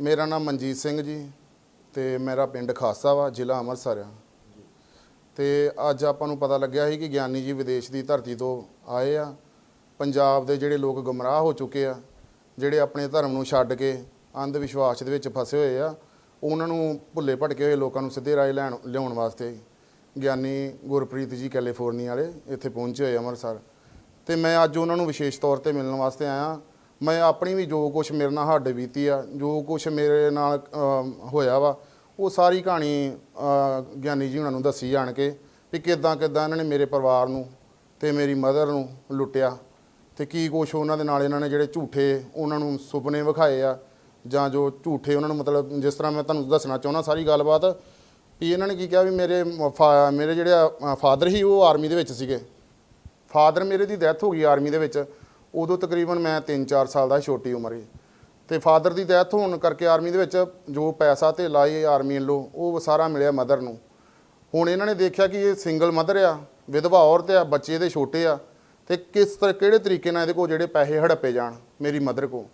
ਮੇਰਾ ਨਾਮ ਮਨਜੀਤ ਸਿੰਘ ਜੀ ਤੇ ਮੇਰਾ ਪਿੰਡ ਖਾਸਾ ਵਾ, ਜ਼ਿਲ੍ਹਾ ਅੰਮ੍ਰਿਤਸਰ ਆ। ਤੇ ਅੱਜ ਆਪਾਂ ਨੂੰ ਪਤਾ ਲੱਗਿਆ ਸੀ ਕਿ ਗਿਆਨੀ ਜੀ ਵਿਦੇਸ਼ ਦੀ ਧਰਤੀ ਤੋਂ ਆਏ ਆ। ਪੰਜਾਬ ਦੇ ਜਿਹੜੇ ਲੋਕ ਗੁੰਮਰਾਹ ਹੋ ਚੁੱਕੇ ਆ, ਜਿਹੜੇ ਆਪਣੇ ਧਰਮ ਨੂੰ ਛੱਡ ਕੇ ਅੰਧ ਵਿਸ਼ਵਾਸ ਦੇ ਵਿੱਚ ਫਸੇ ਹੋਏ ਆ, ਉਹਨਾਂ ਨੂੰ ਭੁੱਲੇ ਭਟਕੇ ਹੋਏ ਲੋਕਾਂ ਨੂੰ ਸਿੱਧੇ ਰਾਹ ਲੈਣ, ਲਿਆਉਣ ਵਾਸਤੇ ਗਿਆਨੀ ਗੁਰਪ੍ਰੀਤ ਜੀ ਕੈਲੀਫੋਰਨੀਆ ਵਾਲੇ ਇੱਥੇ ਪਹੁੰਚੇ ਹੋਏ ਅੰਮ੍ਰਿਤਸਰ। ਤੇ ਮੈਂ ਅੱਜ ਉਹਨਾਂ ਨੂੰ ਵਿਸ਼ੇਸ਼ ਤੌਰ ਤੇ ਮਿਲਣ ਵਾਸਤੇ ਆਇਆ। ਮੈਂ ਆਪਣੀ ਵੀ ਜੋ ਕੁਝ ਮੇਰੇ ਨਾਲ ਹੱਡ ਬੀਤੀ ਆ ਜੋ ਕੁਝ ਮੇਰੇ ਨਾਲ ਅਮ, ਹੋਇਆ ਵਾ ਉਹ ਸਾਰੀ ਕਹਾਣੀ ਅ, ਗਿਆਨੀ ਜੀ ਉਹਨਾਂ ਨੂੰ ਦੱਸੀ ਜਾਣ ਕੇ ਵੀ ਕਿਦਾਂ ਕਿਦਾਂ ਇਹਨਾਂ ਨੇ ਮੇਰੇ ਪਰਿਵਾਰ ਨੂੰ ਤੇ ਮੇਰੀ ਮਦਰ ਨੂੰ ਲੁੱਟਿਆ ਤੇ ਕੀ ਕੁਛ ਉਹਨਾਂ ਦੇ ਨਾਲ ਇਹਨਾਂ ਨੇ ਜਿਹੜੇ ਝੂਠੇ ਉਹਨਾਂ ਨੂੰ ਸੁਪਨੇ ਵਿਖਾਏ ਆ ਜਾਂ ਜੋ ਝੂਠੇ ਉਹਨਾਂ ਨੂੰ ਮਤਲਬ ਜਿਸ ਤਰ੍ਹਾਂ ਮੈਂ ਤੁਹਾਨੂੰ ਦੱਸਣਾ ਚਾਹੁੰਦਾ ਸਾਰੀ ਗੱਲਬਾਤ ਵੀ ਇਹਨਾਂ ਨੇ ਕੀ ਕਿਹਾ ਵੀ ਮੇਰੇ ਮ- ਫਾ- ਮੇਰੇ ਜਿਹੜੇ ਫਾਦਰ ਸੀ ਉਹ ਆਰਮੀ ਦੇ ਵਿੱਚ ਸੀਗੇ। ਫਾਦਰ ਮੇਰੇ ਦੀ ਡੈਥ ਹੋ ਗਈ ਆਰਮੀ ਦੇ ਵਿੱਚ। ਉਦੋਂ ਤਕਰੀਬਨ ਮੈਂ 3-4 ਸਾਲ ਦਾ ਛੋਟੀ ਉਮਰ ਸੀ। ਤੇ ਫਾਦਰ ਦੀ ਡੈਥ ਹੋਣ ਕਰਕੇ ਆਰਮੀ ਦੇ ਵਿੱਚ ਜੋ ਪੈਸਾ ਤੇ ਲਾਏ ਆਰਮੀ ਵੱਲੋਂ, ਉਹ ਸਾਰਾ ਮਿਲਿਆ ਮਦਰ ਨੂੰ। ਹੁਣ ਇਹਨਾਂ ਨੇ ਦੇਖਿਆ ਕਿ ਇਹ ਸਿੰਗਲ ਮਦਰ ਆ, ਵਿਧਵਾ ਔਰਤ ਆ, ਬੱਚੇ ਇਹਦੇ ਛੋਟੇ ਆ, ਤੇ ਕਿਸ ਤਰ੍ਹਾਂ ਕਿਹੜੇ ਤਰੀਕੇ ਨਾਲ ਇਹਦੇ ਕੋਲ ਜਿਹੜੇ ਪੈਸੇ ਹੜੱਪੇ ਜਾਣ ਮੇਰੀ ਮਦਰ ਕੋ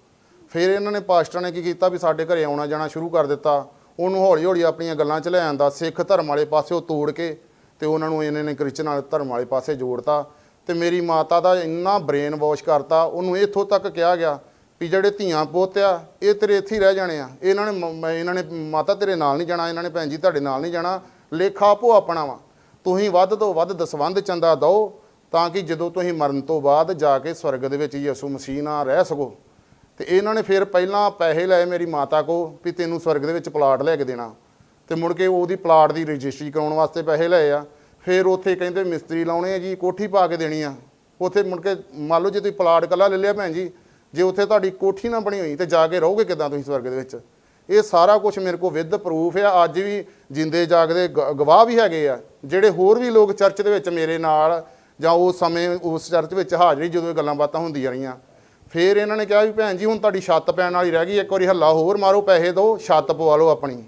ਫਿਰ ਇਹਨਾਂ ਨੇ ਪਾਸਟਰਾਂ ਨੇ ਕੀ ਕੀਤਾ ਵੀ ਸਾਡੇ ਘਰੇ ਆਉਣਾ ਜਾਣਾ ਸ਼ੁਰੂ ਕਰ ਦਿੱਤਾ। ਉਹਨੂੰ ਹੌਲੀ ਹੌਲੀ ਆਪਣੀਆਂ ਗੱਲਾਂ ਚ ਲੈ ਆਂਦਾ, ਸਿੱਖ ਧਰਮ ਵਾਲੇ ਪਾਸੇ ਉਹ ਤੋੜ ਕੇ ਤੇ ਉਹਨਾਂ ਨੂੰ ਇਹਨਾਂ ਨੇ ਕ੍ਰਿਸਚਨ ਵਾਲੇ ਧਰਮ ਵਾਲੇ ਪਾਸੇ ਜੋੜਤਾ। ਤੇ ਮੇਰੀ ਮਾਤਾ ਦਾ ਇੰਨਾ ਬ੍ਰੇਨ ਵਾਸ਼ ਕਰਤਾ, ਉਹਨੂੰ ਇੱਥੋਂ ਤੱਕ ਕਿਹਾ ਗਿਆ ਵੀ ਜਿਹੜੇ ਧੀਆਂ ਪੁੱਤ ਆ, ਇਹ ਤੇਰੇ ਇੱਥੇ ਹੀ ਰਹਿ ਜਾਣੇ ਆ। ਇਹਨਾਂ ਨੇ ਮ- ਮੈਂ, ਇਹਨਾਂ ਨੇ ਮਾਤਾ ਤੇਰੇ ਨਾਲ ਨਹੀਂ ਜਾਣਾ, ਇਹਨਾਂ ਨੇ ਭੈਣ ਜੀ ਤੁਹਾਡੇ ਨਾਲ ਨਹੀਂ ਜਾਣਾ, ਲੇਖਾ ਆਪੋ ਆਪਣਾ ਵਾ। ਤੁਸੀਂ ਵੱਧ ਤੋਂ ਵੱਧ ਦਸਵੰਧ ਚੰਦਾ ਦਿਓ ਤਾਂ ਕਿ ਜਦੋਂ ਤੁਸੀਂ ਮਰਨ ਤੋਂ ਬਾਅਦ ਜਾ ਕੇ ਸਵਰਗ ਦੇ ਵਿੱਚ ਯਿਸੂ ਮਸੀਹ ਨਾਲ ਰਹਿ ਸਕੋ। ਤੇ ਇਹਨਾਂ ਨੇ ਫਿਰ ਪਹਿਲਾਂ ਪੈਸੇ ਲਏ ਮੇਰੀ ਮਾਤਾ ਕੋ ਵੀ ਤੈਨੂੰ ਸਵਰਗ ਦੇ ਵਿੱਚ ਪਲਾਟ ਲੈ ਕੇ ਦੇਣਾ। ਤੇ ਮੁੜ ਕੇ ਉਹਦੀ ਪਲਾਟ ਦੀ ਰਜਿਸਟਰੀ ਕਰਾਉਣ ਵਾਸਤੇ ਪੈਸੇ ਲਏ ਆ। ਫਿਰ ਉੱਥੇ ਕਹਿੰਦੇ ਮਿਸਤਰੀ ਲਾਉਣੇ ਆ ਜੀ, ਕੋਠੀ ਪਾ ਕੇ ਦੇਣੀ ਆ। ਉੱਥੇ ਮੁੜ ਕੇ ਮੰਨ ਲਓ ਜੇ ਤੁਸੀਂ ਪਲਾਟ ਕੱਲਾ ਲੈ ਲਿਆ ਭੈਣ ਜੀ, ਜੇ ਉੱਥੇ ਤੁਹਾਡੀ ਕੋਠੀ ਨਾ ਬਣੀ ਹੋਈ ਤੇ ਜਾ ਕੇ ਰਹੋਗੇ ਕਿਦਾਂ ਤੁਸੀਂ ਸਵਰਗ ਦੇ ਵਿੱਚ? ਇਹ ਸਾਰਾ ਕੁਝ ਮੇਰੇ ਕੋਲ ਵਿਦ ਪ੍ਰੂਫ ਆ। ਅੱਜ ਵੀ ਜਿੰਦੇ ਜਾਗਦੇ ਗਵਾਹ ਵੀ ਹੈਗੇ ਆ। ਜਿਹੜੇ ਹੋਰ ਵੀ ਲੋਕ ਚਰਚ ਦੇ ਵਿੱਚ ਮੇਰੇ ਨਾਲ ਜਾਂ ਉਸ ਸਮੇਂ ਉਸ ਚਰਚ ਵਿੱਚ ਹਾਜ਼ਰੀ ਜਦੋਂ ਇਹ ਗੱਲਾਂ ਬਾਤਾਂ ਹੁੰਦੀਆਂ ਰਹੀਆਂ। ਫਿਰ ਇਹਨਾਂ ਨੇ ਕਿਹਾ ਵੀ ਭੈਣ ਜੀ, ਹੁਣ ਤੁਹਾਡੀ ਛੱਤ ਪੈਣ ਵਾਲੀ ਰਹਿ ਗਈ, ਇੱਕ ਵਾਰੀ ਹੱਲਾ ਹੋਰ ਮਾਰੋ, ਪੈਸੇ ਦਿਓ ਛੱਤ ਪਵਾ ਲਓ ਆਪਣੀ।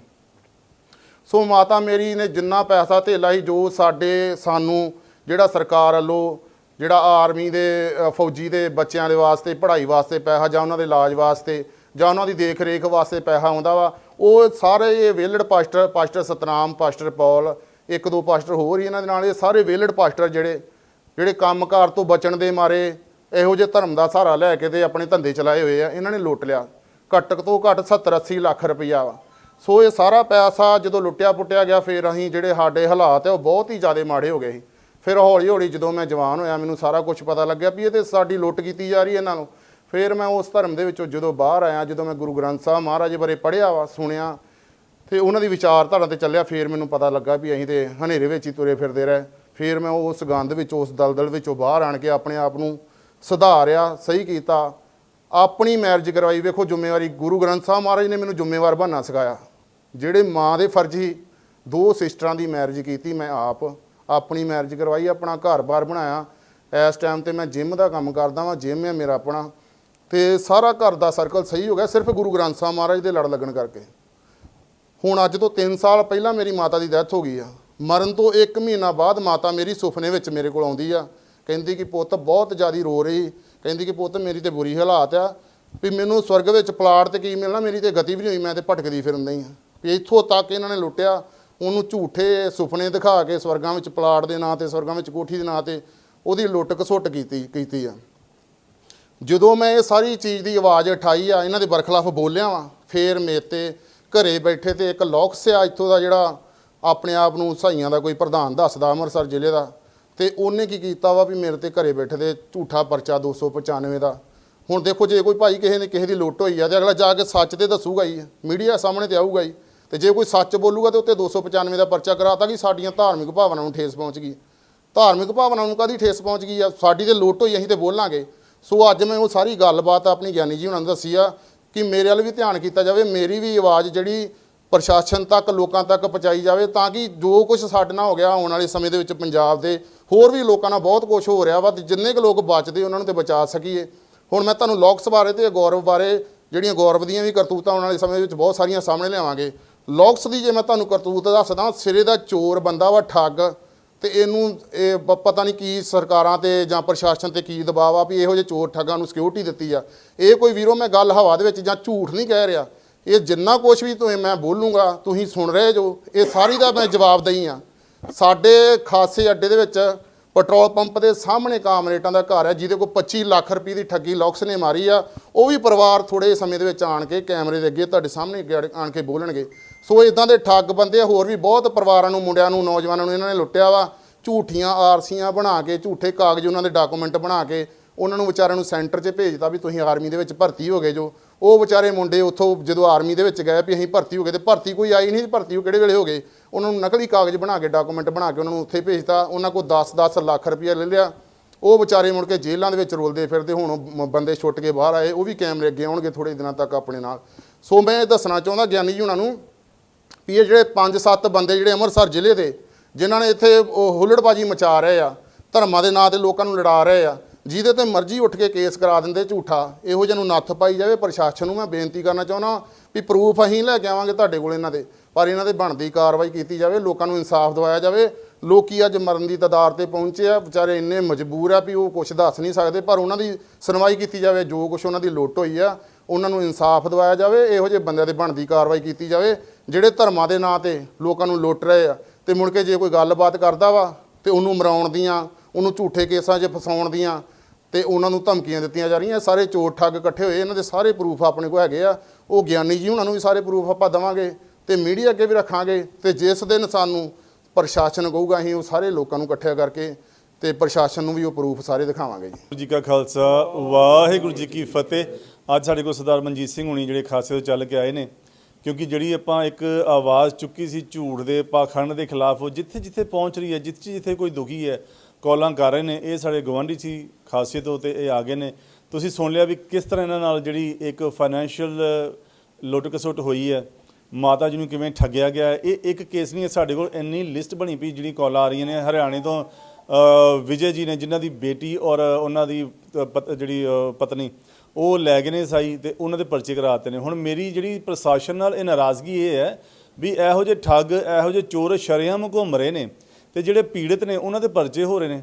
ਸੋ ਮਾਤਾ ਮੇਰੀ ਨੇ ਜਿੰਨਾ ਪੈਸਾ ਧੇਲਾ ਹੀ ਜੋ ਸਾਡੇ ਸਾਨੂੰ ਜਿਹੜਾ ਸਰਕਾਰ ਵੱਲੋਂ ਜਿਹੜਾ ਆਰਮੀ ਦੇ ਫੌਜੀ ਦੇ ਬੱਚਿਆਂ ਦੇ ਵਾਸਤੇ, ਪੜ੍ਹਾਈ ਵਾਸਤੇ ਪੈਸਾ ਜਾਂ ਉਹਨਾਂ ਦੇ ਇਲਾਜ ਵਾਸਤੇ ਜਾਂ ਉਹਨਾਂ ਦੀ ਦੇਖ ਰੇਖ ਵਾਸਤੇ ਪੈਸਾ ਆਉਂਦਾ ਵਾ, ਉਹ ਸਾਰੇ ਇਹ ਵੇਲੜ pastor pastor Satnam, pastor Paul, ਇੱਕ ਦੋ ਪਾਸਟਰ ਹੋਰ ਹੀ ਇਹਨਾਂ ਦੇ ਨਾਲ, ਇਹ ਸਾਰੇ ਵੇਲੜ ਪਾਸਟਰ ਜਿਹੜੇ ਜਿਹੜੇ ਕੰਮਕਾਰ ਤੋਂ ਬਚਣ ਦੇ ਮਾਰੇ ਇਹੋ ਜਿਹੇ ਧਰਮ ਦਾ ਸਹਾਰਾ ਲੈ ਕੇ ਤੇ ਆਪਣੇ ਧੰਦੇ ਚਲਾਏ ਹੋਏ ਆ, ਇਹਨਾਂ ਨੇ ਲੁੱਟ ਲਿਆ। ਘੱਟ ਤੋਂ ਘੱਟ 70 80 ਲੱਖ ਰੁਪਈਆ ਵਾ। ਸੋ ਇਹ ਸਾਰਾ ਪੈਸਾ ਜਦੋਂ ਲੁੱਟਿਆ ਪੁੱਟਿਆ ਗਿਆ, ਫਿਰ ਅਸੀਂ ਜਿਹੜੇ ਸਾਡੇ ਹਾਲਾਤ ਹੈ ਉਹ ਬਹੁਤ ਹੀ ਜ਼ਿਆਦਾ ਮਾੜੇ ਹੋ ਗਏ ਸੀ। ਫਿਰ ਹੌਲੀ ਹੌਲੀ ਜਦੋਂ ਮੈਂ ਜਵਾਨ ਹੋਇਆ, ਮੈਨੂੰ ਸਾਰਾ ਕੁਝ ਪਤਾ ਲੱਗਿਆ ਵੀ ਇਹ ਤੇ ਸਾਡੀ ਲੁੱਟ ਕੀਤੀ ਜਾ ਰਹੀ ਹੈ ਇਹਨਾਂ ਨੂੰ। ਫਿਰ ਮੈਂ ਉਸ ਧਰਮ ਦੇ ਵਿੱਚੋਂ ਜਦੋਂ ਬਾਹਰ ਆਇਆ, ਜਦੋਂ ਮੈਂ ਗੁਰੂ ਗ੍ਰੰਥ ਸਾਹਿਬ ਮਹਾਰਾਜ ਬਾਰੇ ਪੜ੍ਹਿਆ ਵਾ, ਸੁਣਿਆ, ਤੇ ਉਹਨਾਂ ਦੀ ਵਿਚਾਰਧਾਰਾ ਤੇ ਚੱਲਿਆ, ਫਿਰ ਮੈਨੂੰ ਪਤਾ ਲੱਗਾ ਵੀ ਅਸੀਂ ਤੇ ਹਨੇਰੇ ਵਿੱਚ ਹੀ ਤੁਰੇ ਫਿਰਦੇ ਰਹੇ। ਫਿਰ ਮੈਂ ਉਸ ਗੰਧ ਵਿੱਚ, ਉਸ ਦਲਦਲ ਵਿੱਚੋਂ ਬਾਹਰ ਆਣ ਕੇ ਆਪਣੇ ਆਪ ਨੂੰ ਸੁਧਾਰਿਆ, ਸਹੀ ਕੀਤਾ। ਆਪਣੀ ਮੈਰਿਜ ਕਰਵਾਈ। ਵੇਖੋ, ਜ਼ਿੰਮੇਵਾਰੀ ਗੁਰੂ ਗ੍ਰੰਥ ਸਾਹਿਬ ਮਹਾਰਾਜ ਨੇ ਮੈਨੂੰ ਜ਼ਿੰਮੇਵਾਰ ਬਣਨਾ ਸਿਖਾਇਆ। ਜਿਹੜੇ ਮਾਂ ਦੇ ਫਰਜ਼ ਸੀ, ਦੋ ਸਿਸਟਰਾਂ ਦੀ ਮੈਰਿਜ ਕੀਤੀ, ਮੈਂ ਆਪ ਆਪਣੀ ਮੈਰਿਜ ਕਰਵਾਈ, ਆਪਣਾ ਘਰ-ਬਾਰ ਬਣਾਇਆ। ਇਸ ਟਾਈਮ ਤੇ ਮੈਂ ਜਿਮ ਦਾ ਕੰਮ ਕਰਦਾ ਵਾਂ ਜਿਮ ਹੈ ਮੇਰਾ ਆਪਣਾ। ਤੇ ਸਾਰਾ ਘਰ ਦਾ ਸਰਕਲ ਸਹੀ ਹੋ ਗਿਆ, ਸਿਰਫ ਗੁਰੂ ਗ੍ਰੰਥ ਸਾਹਿਬ ਮਹਾਰਾਜ ਦੇ ਲੜ ਲੱਗਣ ਕਰਕੇ। ਹੁਣ ਅੱਜ ਤੋਂ 3 ਸਾਲ ਪਹਿਲਾਂ ਮੇਰੀ ਮਾਤਾ ਦੀ ਡੈਥ ਹੋ ਗਈ ਆ। ਮਰਨ ਤੋਂ 1 ਮਹੀਨਾ ਬਾਅਦ ਮਾਤਾ ਮੇਰੀ ਸੁਪਨੇ ਵਿੱਚ ਮੇਰੇ ਕੋਲ ਆਉਂਦੀ ਆ। ਕਹਿੰਦੀ ਕਿ ਪੁੱਤ ਬਹੁਤ ਜ਼ਿਆਦਾ ਰੋ ਰਹੀ, ਕਹਿੰਦੀ ਕਿ ਪੁੱਤ ਮੇਰੀ ਤੇ ਬੁਰੀ ਹਾਲਾਤ ਆ, ਵੀ ਮੈਨੂੰ ਸਵਰਗ ਵਿੱਚ ਪਲਾਟ ਤੇ ਕੀ ਮਿਲਣਾ, ਮੇਰੀ ਤੇ ਗਤੀ ਵੀ ਨਹੀਂ ਹੋਈ, ਮੈਂ ਤੇ ਭਟਕਦੀ ਫਿਰਨ ਹੀ ਆ। ਵੀ ਇੱਥੋਂ ਤੱਕ ਇਹਨਾਂ ਨੇ ਲੁੱਟਿਆ, ਉਹਨੂੰ ਝੂਠੇ ਸੁਪਨੇ ਦਿਖਾ ਕੇ ਸਵਰਗਾਂ ਵਿੱਚ ਪਲਾਟ ਦੇ ਨਾਂ ਤੇ, ਸਵਰਗਾਂ ਵਿੱਚ ਕੋਠੀ ਦੇ ਨਾਂ ਤੇ ਉਹਦੀ ਲੁੱਟ ਘਸੁੱਟ ਕੀਤੀ ਕੀਤੀ ਆ। ਜਦੋਂ ਮੈਂ ਇਹ ਸਾਰੀ ਚੀਜ਼ ਦੀ ਆਵਾਜ਼ ਉਠਾਈ ਆ, ਇਹਨਾਂ ਦੇ ਬਰਖਲਾਫ ਬੋਲਿਆ ਵਾਂ, ਫੇਰ ਮੇਤੇ ਘਰੇ ਬੈਠੇ ਤੇ ਇੱਕ ਲੋਕਸ ਆ, ਇੱਥੋਂ ਦਾ ਜਿਹੜਾ ਆਪਣੇ ਆਪ ਨੂੰ ਸਹਾਈਆਂ ਦਾ ਕੋਈ ਪ੍ਰਧਾਨ ਦੱਸਦਾ, ਅੰਮ੍ਰਿਤਸਰ ਜ਼ਿਲ੍ਹੇ ਦਾ। ਤੇ ਉਹਨੇ ਕੀ ਕੀਤਾ ਵਾ ਵੀ ਮੇਰੇ ਤੇ ਘਰੇ ਬੈਠੇ ਦੇ ਝੂਠਾ ਪਰਚਾ 295 ਦਾ। ਹੁਣ ਦੇਖੋ ਜੇ ਕੋਈ ਭਾਈ ਕਿਸੇ ਨੇ ਕਿਸੇ ਦੀ ਲੁੱਟ ਹੋਈ ਆ ਤੇ ਅਗਲਾ ਜਾ ਕੇ ਸੱਚ ਤੇ ਦੱਸੂਗਾ ਹੀ, ਮੀਡੀਆ ਸਾਹਮਣੇ ਤੇ ਆਊਗਾ ਹੀ। ਤੇ ਜੇ ਕੋਈ ਸੱਚ ਬੋਲੂਗਾ ਤੇ ਉੱਤੇ 295 ਦਾ ਪਰਚਾ ਕਰਾਤਾ ਕਿ ਸਾਡੀਆਂ ਧਾਰਮਿਕ ਭਾਵਨਾਵਾਂ ਨੂੰ ਠੇਸ ਪਹੁੰਚ ਗਈ। ਧਾਰਮਿਕ ਭਾਵਨਾਵਾਂ ਨੂੰ ਕਾਦੀ ਠੇਸ ਪਹੁੰਚ ਗਈ ਆ? ਸਾਡੀ ਤੇ ਲੁੱਟ ਹੋਈ ਅਸੀਂ ਤੇ ਬੋਲਾਂਗੇ। ਸੋ ਅੱਜ ਮੈਂ ਉਹ ਸਾਰੀ ਗੱਲਬਾਤ ਆਪਣੀ ਗਿਆਨੀ ਜੀ ਉਹਨਾਂ ਨੂੰ ਦੱਸੀ ਆ ਕਿ ਮੇਰੇ ਵੱਲ ਵੀ ਧਿਆਨ ਕੀਤਾ ਜਾਵੇ, ਮੇਰੀ ਵੀ ਆਵਾਜ਼ ਜਿਹੜੀ ਪ੍ਰਸ਼ਾਸਨ ਤੱਕ, ਲੋਕਾਂ ਤੱਕ ਪਹੁੰਚਾਈ ਜਾਵੇ ਤਾਂ ਕਿ ਜੋ ਕੁਝ ਸਾਡੇ ਨਾਲ ਹੋ ਗਿਆ ਆਉਣ ਵਾਲੇ ਸਮੇਂ ਦੇ ਵਿੱਚ ਪੰਜਾਬ ਦੇ ਹੋਰ ਵੀ ਲੋਕਾਂ ਨਾਲ ਬਹੁਤ ਕੁਝ ਹੋ ਰਿਹਾ ਵਾ ਤੇ ਜਿੰਨੇ ਕੁ ਲੋਕ ਬਚਦੇ ਉਹਨਾਂ ਨੂੰ ਤੇ ਬਚਾ ਸਕੀਏ। ਹੁਣ ਮੈਂ ਤੁਹਾਨੂੰ ਲੋਕਸ ਬਾਰੇ ਤੇ ਗੌਰਵ ਬਾਰੇ ਜਿਹੜੀਆਂ ਗੌਰਵ ਦੀਆਂ ਵੀ ਕਰਤੂਤਾਂ ਆਉਣ ਵਾਲੇ ਸਮੇਂ ਵਿੱਚ ਬਹੁਤ ਸਾਰੀਆਂ ਸਾਹਮਣੇ ਲਿਆਵਾਂਗੇ। ਲੋਕਸ ਦੀ ਜੇ ਮੈਂ ਤੁਹਾਨੂੰ ਕਰਤੂਤ ਦੱਸਦਾ, ਸਿਰੇ ਦਾ ਚੋਰ ਬੰਦਾ ਵਾ ਠੱਗ ਤੇ ਇਹਨੂੰ ਇਹ ਪ- ਪਤਾ ਨਹੀਂ ਕੀ ਸਰਕਾਰਾਂ ਤੇ ਜਾਂ ਪ੍ਰਸ਼ਾਸਨ ਤੇ ਕੀ ਦਬਾਅ ਆ ਵੀ ਇਹੋ ਜਿਹੇ ਚੋਰ ਠੱਗਾਂ ਨੂੰ ਸਿਕਿਉਰਿਟੀ ਦਿੱਤੀ ਆ। ਇਹ ਕੋਈ ਵੀਰੋ ਮੈਂ ਗੱਲ ਹਵਾ ਦੇ ਵਿੱਚ ਜਾਂ ਝੂਠ ਨਹੀਂ ਕਹਿ ਰਿਹਾ। ਇਹ ਜਿੰਨਾ ਕੁਛ ਵੀ ਤੁਸੀਂ ਮੈਂ ਬੋਲੂੰਗਾ, ਤੁਸੀਂ ਸੁਣ ਰਹੇ ਜੋ, ਇਹ ਸਾਰੀ ਦਾ ਮੈਂ ਜਵਾਬ ਦਈ ਆ। ਸਾਡੇ ਖਾਸੇ ਅੱਡੇ ਦੇ ਵਿੱਚ ਪੈਟਰੋਲ ਪੰਪ ਦੇ ਸਾਹਮਣੇ ਕਾਮਰੇਟਾਂ ਦਾ ਘਰ ਹੈ ਜਿਹਦੇ ਕੋਲ 25 ਲੱਖ ਰੁਪਏ ਦੀ ਠੱਗੀ ਲੌਕਸ ਨੇ ਮਾਰੀ ਆ। ਉਹ ਵੀ ਪਰਿਵਾਰ ਥੋੜੇ ਸਮੇਂ ਦੇ ਵਿੱਚ ਆਣ ਕੇ ਕੈਮਰੇ ਦੇ ਅੱਗੇ ਤੁਹਾਡੇ ਸਾਹਮਣੇ ਆਣ ਕੇ ਬੋਲਣਗੇ। ਸੋ ਇਦਾਂ ਦੇ ਠੱਗ ਬੰਦੇ ਆ, ਹੋਰ ਵੀ ਬਹੁਤ ਪਰਿਵਾਰਾਂ ਨੂੰ ਮੁੰਡਿਆਂ ਨੂੰ ਨੌਜਵਾਨਾਂ ਨੂੰ ਇਹਨਾਂ ਨੇ ਲੁੱਟਿਆ ਵਾ। ਝੂਠੀਆਂ ਆਰਸੀਆਂ ਬਣਾ ਕੇ ਝੂਠੇ ਕਾਗਜ਼ ਉਹਨਾਂ ਦੇ ਡਾਕੂਮੈਂਟ ਬਣਾ ਕੇ ਉਹਨਾਂ ਨੂੰ ਵਿਚਾਰਿਆਂ ਨੂੰ ਸੈਂਟਰ 'ਚ ਭੇਜਤਾ ਵੀ ਤੁਸੀਂ ਆਰਮੀ ਦੇ ਵਿੱਚ ਭਰਤੀ ਹੋ ਗਏ ਜੋ। ਉਹ ਵਿਚਾਰੇ ਮੁੰਡੇ ਉੱਥੋਂ ਜਦੋਂ ਆਰਮੀ ਦੇ ਵਿੱਚ ਗਏ ਵੀ ਅਸੀਂ ਭਰਤੀ ਹੋ ਗਏ ਤੇ ਭਰਤੀ ਕੋਈ ਆਈ ਨਹੀਂ ਭਰਤੀ ਉਹ ਕਿਹੜੇ ਵੇਲੇ ਹੋ ਗਏ? ਉਹਨਾਂ ਨੂੰ ਨਕਲੀ ਕਾਗਜ਼ ਬਣਾ ਕੇ ਡਾਕੂਮੈਂਟ ਬਣਾ ਕੇ ਉਹਨਾਂ ਨੂੰ ਉੱਥੇ ਭੇਜਤਾ। ਉਹਨਾਂ ਕੋਲ 10-10 ਲੱਖ ਰੁਪਇਆ ਲੈ ਲਿਆ। ਉਹ ਵਿਚਾਰੇ ਮੁੜ ਕੇ ਜੇਲ੍ਹਾਂ ਦੇ ਵਿੱਚ ਰੋਲਦੇ ਫਿਰਦੇ, ਹੁਣ ਬੰਦੇ ਛੁੱਟ ਕੇ ਬਾਹਰ ਆਏ। ਉਹ ਵੀ ਕੈਮਰੇ ਅੱਗੇ ਆਉਣਗੇ ਥੋੜੇ ਦਿਨਾਂ ਤੱਕ ਆਪਣੇ ਨਾਲ। ਸੋ ਮੈਂ ਇਹ ਦੱਸਣਾ ਚਾਹੁੰਦਾ, ਗਿਆਨੀ ਜੀ ਉਹਨਾਂ ਨੂੰ ਵੀ ਇਹ ਜਿਹੜੇ 5-7 ਬੰਦੇ ਜਿਹੜੇ ਅੰਮ੍ਰਿਤਸਰ ਜ਼ਿਲ੍ਹੇ ਦੇ, ਜਿਨ੍ਹਾਂ ਨੇ ਇੱਥੇ ਉਹ ਹੁੱਲੜਬਾਜੀ ਮਚਾ ਰਹੇ ਆ, ਧਰਮਾਂ ਦੇ ਨਾਂ ਤੇ ਲੋਕਾਂ ਨੂੰ ਲੜਾ ਰਹੇ ਆ, ਜਿਹਦੇ ਤੇ ਮਰਜ਼ੀ ਉੱਠ ਕੇ ਕੇਸ ਕਰਾ ਦਿੰਦੇ ਝੂਠਾ। ਇਹੋ ਜਿਹੇ ਨੂੰ ਨੱਥ ਪਾਈ ਜਾਵੇ, ਪ੍ਰਸ਼ਾਸਨ ਨੂੰ ਮੈਂ ਬੇਨਤੀ ਕਰਨਾ ਚਾਹੁੰਦਾ ਵੀ ਪ੍ਰੂਫ ਅਸੀਂ ਲੈ ਕੇ ਆਵਾਂਗੇ ਤੁਹਾਡੇ ਕੋਲ ਇਹਨਾਂ ਦੇ। ਪਰ ਇਹਨਾਂ ਦੇ ਬਣਦੀ ਕਾਰਵਾਈ ਕੀਤੀ ਜਾਵੇ, ਲੋਕਾਂ ਨੂੰ ਇਨਸਾਫ ਦਿਵਾਇਆ ਜਾਵੇ। ਲੋਕੀ ਅੱਜ ਮਰਨ ਦੀ ਤਦਾਰ ਤੇ ਪਹੁੰਚੇ ਆ, ਵਿਚਾਰੇ ਇੰਨੇ ਮਜਬੂਰ ਆ ਵੀ ਉਹ ਕੁਝ ਦੱਸ ਨਹੀਂ ਸਕਦੇ, ਪਰ ਉਹਨਾਂ ਦੀ ਸੁਣਵਾਈ ਕੀਤੀ ਜਾਵੇ, ਜੋ ਕੁਝ ਉਹਨਾਂ ਦੀ ਲੁੱਟ ਹੋਈ ਆ, ਉਹਨਾਂ ਨੂੰ ਇਨਸਾਫ ਦਿਵਾਇਆ ਜਾਵੇ। ਇਹੋ ਜਿਹੇ ਬੰਦਿਆਂ ਦੇ ਬਣਦੀ ਕਾਰਵਾਈ ਕੀਤੀ ਜਾਵੇ, ਜਿਹੜੇ ਧਰਮਾਂ ਦੇ ਨਾਂ ਤੇ ਲੋਕਾਂ ਨੂੰ ਲੁੱਟ ਰਹੇ ਆ। ਤੇ ਮੁੜ ਕੇ ਜੇ ਕੋਈ ਗੱਲਬਾਤ ਕਰਦਾ ਵਾ, ਤੇ ਉਹਨੂੰ ਮਰਾਉਣ ਦੀਆਂ, ਉਹਨੂੰ ਝੂਠੇ ਕੇਸਾਂ 'ਚ ਫਸਾਉਣ ਦੀਆਂ, ਤੇ ਉਹਨਾਂ ਨੂੰ ਧਮਕੀਆਂ ਦਿੱਤੀਆਂ ਜਾ ਰਹੀਆਂ। ਸਾਰੇ ਚੋਰ ਠੱਗ ਇਕੱਠੇ ਹੋਏ, ਇਹਨਾਂ ਦੇ ਸਾਰੇ ਪ੍ਰੂਫ ਆਪਣੇ ਕੋਲ ਹੈਗੇ ਆ। ਉਹ ਗਿਆਨੀ ਜੀ, ਉਹਨਾਂ ਨੂੰ ਵੀ ਸਾਰੇ ਪ੍ਰੂਫ ਆਪਾਂ ਦਵਾਂਗੇ। ਤੇ ਮੀਡੀਆ ਅੱਗੇ ਵੀ ਰੱਖਾਂਗੇ ਤੇ ਜਿਸ ਦਿਨ ਸਾਨੂੰ ਪ੍ਰਸ਼ਾਸਨ ਕਹੂਗਾ, ਅਸੀਂ ਉਹ ਸਾਰੇ ਲੋਕਾਂ ਨੂੰ ਇਕੱਠਿਆ ਕਰਕੇ ਤੇ ਪ੍ਰਸ਼ਾਸਨ ਨੂੰ ਵੀ ਉਹ ਪ੍ਰੂਫ ਸਾਰੇ ਦਿਖਾਵਾਂਗੇ ਜੀ। ਵਾਹਿਗੁਰੂ ਜੀ ਕਾ ਖਾਲਸਾ, ਵਾਹਿਗੁਰੂ ਜੀ ਕੀ ਫਤਿਹ। ਅੱਜ ਸਾਡੇ ਕੋਲ ਸਰਦਾਰ ਮਨਜੀਤ ਸਿੰਘ ਹੁਣੀ ਜਿਹੜੇ ਖਾਸੇ ਤੋਂ ਚੱਲ ਕੇ ਆਏ ਨੇ, ਕਿਉਂਕਿ ਜਿਹੜੀ ਆਪਾਂ ਇੱਕ ਆਵਾਜ਼ ਚੁੱਕੀ ਸੀ ਝੂਠ ਦੇ, ਪਾਖੰਡ ਦੇ ਖਿਲਾਫ, ਉਹ ਜਿੱਥੇ ਜਿੱਥੇ ਪਹੁੰਚ ਰਹੀ ਹੈ, ਜਿੱਥੇ ਜਿੱਥੇ ਕੋਈ ਦੁਖੀ ਹੈ, ਕਾਲਾਂ ਕਰ ਰਹੇ ਨੇ, ਇਹ ਸਾਡੇ ਗਵਾਂਢੀ ਸੀ ਖਾਸੀਅਤ ਤੋਂ ਤੇ ਇਹ ਆ ਗਏ ਨੇ। ਤੁਸੀਂ ਸੁਣ ਲਿਆ ਵੀ ਕਿਸ ਤਰ੍ਹਾਂ ਇਹਨਾਂ ਨਾਲ ਜਿਹੜੀ ਇੱਕ ਫਾਈਨੈਂਸ਼ੀਅਲ ਲੁੱਟ ਹੋਈ ਹੈ ਮਾਤਾ ਜੀ ਨੂੰ ਕਿਵੇਂ ਠੱਗਿਆ ਗਿਆ ਇਹ ਇੱਕ ਕੇਸ ਨਹੀਂ ਹੈ, ਸਾਡੇ ਕੋਲ ਇੰਨੀ ਲਿਸਟ ਬਣੀ ਪਈ ਜਿਹੜੀ ਕਾਲਾਂ ਆ ਰਹੀਆਂ ਨੇ। ਹਰਿਆਣੇ ਤੋਂ ਵਿਜੇ ਜੀ ਨੇ ਜਿਨ੍ਹਾਂ ਦੀ ਬੇਟੀ ਔਰ ਉਹਨਾਂ ਦੀ ਪਤ- ਜਿਹੜੀ ਪਤਨੀ, ਉਹ ਲੈ ਗਏ ਨੇ ਸਾਈ ਤੇ ਉਹਨਾਂ ਦੇ ਪਰਚੇ ਕਰਾਤੇ ਨੇ। ਹੁਣ ਮੇਰੀ ਜਿਹੜੀ ਪ੍ਰਸ਼ਾਸਨ ਨਾਲ ਇਹ ਨਾਰਾਜ਼ਗੀ ਇਹ ਹੈ ਵੀ ਇਹੋ ਜਿਹੇ ਠੱਗ, ਇਹੋ ਜਿਹੇ ਚੋਰ ਸ਼ਰੇਆਮ ਘੁੰਮ ਰਹੇ ਨੇ ਤੇ ਜਿਹੜੇ ਪੀੜਤ ਨੇ, ਉਹਨਾਂ ਦੇ ਪਰਚੇ ਹੋ ਰਹੇ ਨੇ।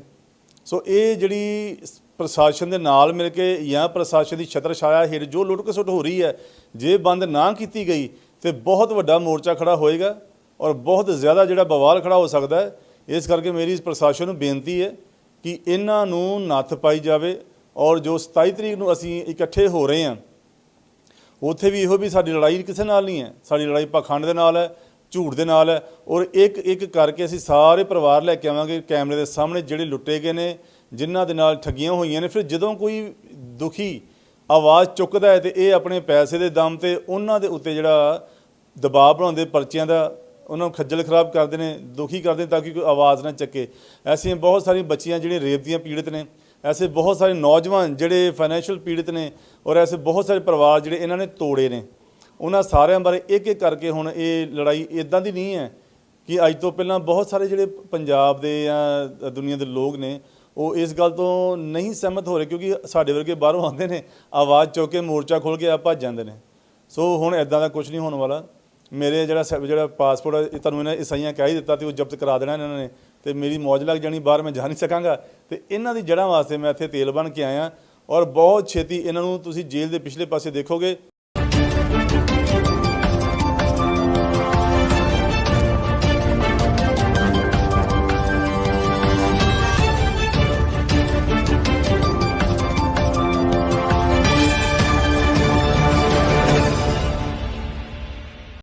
ਸੋ ਇਹ ਜਿਹੜੀ ਪ੍ਰਸ਼ਾਸਨ ਦੇ ਨਾਲ ਮਿਲ ਕੇ ਜਾਂ ਪ੍ਰਸ਼ਾਸਨ ਦੀ ਛਤਰ ਛਾਇਆ ਹੇਠ ਜੋ ਲੁੱਟ ਖਸੁੱਟ ਹੋ ਰਹੀ ਹੈ, ਜੇ ਬੰਦ ਨਾ ਕੀਤੀ ਗਈ ਤੇ ਬਹੁਤ ਵੱਡਾ ਮੋਰਚਾ ਖੜਾ ਹੋਏਗਾ ਔਰ ਬਹੁਤ ਜ਼ਿਆਦਾ ਜਿਹੜਾ ਬਵਾਲ ਖੜਾ ਹੋ ਸਕਦਾ ਹੈ, ਇਸ ਕਰਕੇ ਮੇਰੀ ਪ੍ਰਸ਼ਾਸਨ ਨੂੰ ਬੇਨਤੀ ਹੈ ਕਿ ਇਹਨਾਂ ਨੂੰ ਨੱਥ ਪਾਈ ਜਾਵੇ ਔਰ ਜੋ 27 ਤਰੀਕ ਨੂੰ ਅਸੀਂ ਇਕੱਠੇ ਹੋ ਰਹੇ ਹਾਂ, ਉੱਥੇ ਵੀ ਇਹੋ ਵੀ ਸਾਡੀ ਲੜਾਈ ਕਿਸੇ ਨਾਲ ਨਹੀਂ ਹੈ। ਸਾਡੀ ਲੜਾਈ ਪਖੰਡ ਦੇ ਨਾਲ ਹੈ, ਝੂਠ ਦੇ ਨਾਲ ਹੈ ਔਰ ਇੱਕ ਇੱਕ ਕਰਕੇ ਅਸੀਂ ਸਾਰੇ ਪਰਿਵਾਰ ਲੈ ਕੇ ਆਵਾਂਗੇ ਕੈਮਰੇ ਦੇ ਸਾਹਮਣੇ ਜਿਹੜੇ ਲੁੱਟੇ ਗਏ ਨੇ, ਜਿਨ੍ਹਾਂ ਦੇ ਨਾਲ ਠੱਗੀਆਂ ਹੋਈਆਂ ਨੇ, ਫਿਰ ਜਦੋਂ ਕੋਈ ਦੁਖੀ ਆਵਾਜ਼ ਚੁੱਕਦਾ ਹੈ ਤੇ ਇਹ ਆਪਣੇ ਪੈਸੇ ਦੇ ਦਮ ਤੇ ਉਹਨਾਂ ਦੇ ਉੱਤੇ ਜਿਹੜਾ ਦਬਾਅ ਬਣਾਉਂਦੇ, ਪਰਚੀਆਂ ਦਾ, ਉਹਨਾਂ ਨੂੰ ਖੱਜਲ ਖਰਾਬ ਕਰਦੇ ਨੇ, ਦੁਖੀ ਕਰਦੇ ਨੇ ਤਾਂ ਕਿ ਕੋਈ ਆਵਾਜ਼ ਨਾ ਚੱਕੇ। ਐਸੀਆਂ ਬਹੁਤ ਸਾਰੀਆਂ ਬੱਚੀਆਂ ਜਿਹੜੀਆਂ ਰੇਪ ਦੀਆਂ ਪੀੜਤ ਨੇ, ਐਸੇ ਬਹੁਤ ਸਾਰੇ ਨੌਜਵਾਨ ਜਿਹੜੇ ਫਾਈਨੈਂਸ਼ੀਅਲ ਪੀੜਤ ਨੇ ਔਰ ਐਸੇ ਬਹੁਤ ਸਾਰੇ ਪਰਿਵਾਰ ਜਿਹੜੇ ਇਹਨਾਂ ਨੇ ਤੋੜੇ ਨੇ। ਉਹਨਾਂ ਸਾਰਿਆਂ ਬਾਰੇ ਇੱਕ ਇੱਕ ਕਰਕੇ ਹੁਣ ਇਹ ਲੜਾਈ ਇਦਾਂ ਦੀ ਨਹੀਂ ਹੈ ਕਿ ਅੱਜ ਤੋਂ ਪਹਿਲਾਂ ਬਹੁਤ ਸਾਰੇ ਜਿਹੜੇ ਪੰਜਾਬ ਦੇ ਜਾਂ ਦੁਨੀਆ ਦੇ ਲੋਕ ਨੇ ਉਹ ਇਸ ਗੱਲ ਤੋਂ ਨਹੀਂ ਸਹਿਮਤ ਹੋ ਰਹੇ ਕਿਉਂਕਿ ਸਾਡੇ ਵਰਗੇ ਬਾਹਰੋਂ ਆਉਂਦੇ ਨੇ, ਆਵਾਜ਼ ਚੁੱਕ ਕੇ ਮੋਰਚਾ ਖੋਲ ਕੇ ਆ ਭੱਜ ਜਾਂਦੇ ਨੇ। ਸੋ ਹੁਣ ਇਦਾਂ ਦਾ ਕੁਝ ਨਹੀਂ ਹੋਣ ਵਾਲਾ। ਮੇਰੇ ਜਿਹੜਾ ਸ- ਜਿਹੜਾ ਪਾਸਪੋਰਟ ਤੁਹਾਨੂੰ ਇਹਨਾਂ ਈਸਾਈਆਂ ਕਹਿ ਹੀ ਦਿੱਤਾ ਤੇ ਉਹ ਜ਼ਬਤ ਕਰਾ ਦੇਣਾ ਇਹਨਾਂ ਨੇ ਤੇ ਮੇਰੀ ਮੌਜ ਲੱਗ ਜਾਣੀ, ਬਾਹਰ ਮੈਂ ਜਾ ਨਹੀਂ ਸਕਾਂਗਾ। ਤੇ ਇਹਨਾਂ ਦੀ ਜੜ੍ਹਾਂ ਵਾਸਤੇ ਮੈਂ ਇੱਥੇ ਤੇਲ ਬਣ ਕੇ ਆਇਆ ਔਰ ਬਹੁਤ ਛੇਤੀ ਇਹਨਾਂ ਨੂੰ ਤੁਸੀਂ ਜੇਲ੍ਹ ਦੇ ਪਿਛਲੇ ਪਾਸੇ ਦੇਖੋਗੇ।